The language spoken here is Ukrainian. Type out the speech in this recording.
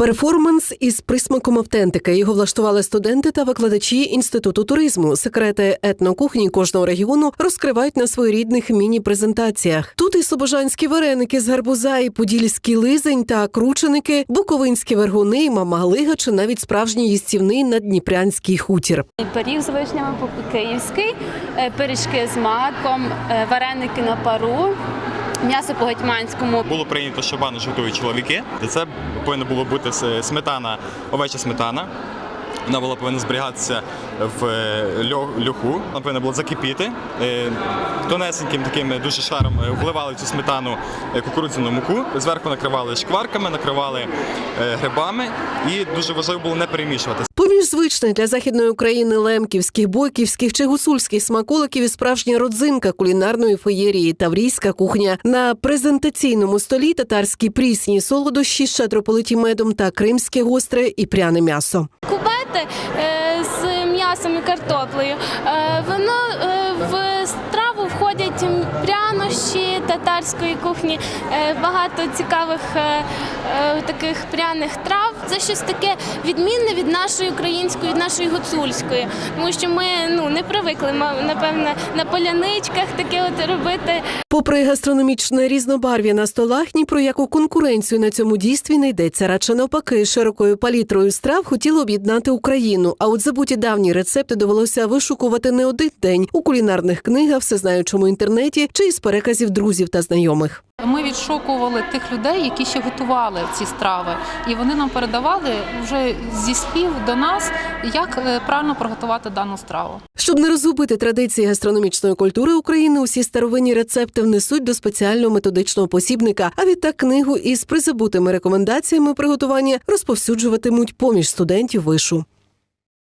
Перформанс із присмаком автентики його влаштували студенти та викладачі інституту туризму. Секрети етнокухні кожного регіону розкривають на своєрідних міні-презентаціях. Тут і слобожанські вареники з гарбуза, і подільський лизень та крученики, буковинські вергуни, мамалига чи навіть справжній їстівний наддніпрянський хутір. Пиріг з вишнями по-київський, е, пиріжки з маком, е, вареники на пару, м'ясо по гетьманському. Було прийнято, що банош готують чоловіки. Це повинно було бути сметана, овеча сметана. Вона була повинна зберігатися в е, льоху, вона повинна була закипіти. Е, Тонесеньким таким дуже шаром е, вливали цю сметану кукурудзяну муку. Зверху накривали шкварками, накривали грибами і дуже важливо було не перемішувати. Поміж звичних для західної України лемківських, бойківських чи гусульських смаколиків і справжня родзинка кулінарної феєрії таврійська кухня. На презентаційному столі татарські прісні солодощі, щедро политі медом та кримське гостре і пряне м'ясо. Кубети е, з м'ясом і картоплею. Е, Воно е, в страву входять прянощі татарської кухні, багато цікавих таких пряних трав. Це щось таке відмінне від нашої української, від нашої гуцульської, тому що ми ну не привикли, напевне, на поляничках таке от робити. Попри гастрономічне різнобарв'я на столах, ні про яку конкуренцію на цьому дійстві не йдеться. Радше навпаки, широкою палітрою страв хотіли об'єднати Україну. А от забуті давні рецепти довелося вишукувати не один день у кулінарних книгах, всезнаючому інтернеті чи із переказів друзів та знайомих. Ми відшукували тих людей, які ще готували ці страви, і вони нам передавали вже зі слів до нас, як е, правильно приготувати дану страву. Щоб не розгубити традиції гастрономічної культури України, усі старовинні рецепти внесуть до спеціального методичного посібника. А відтак книгу із призабутими рекомендаціями приготування розповсюджуватимуть поміж студентів вишу.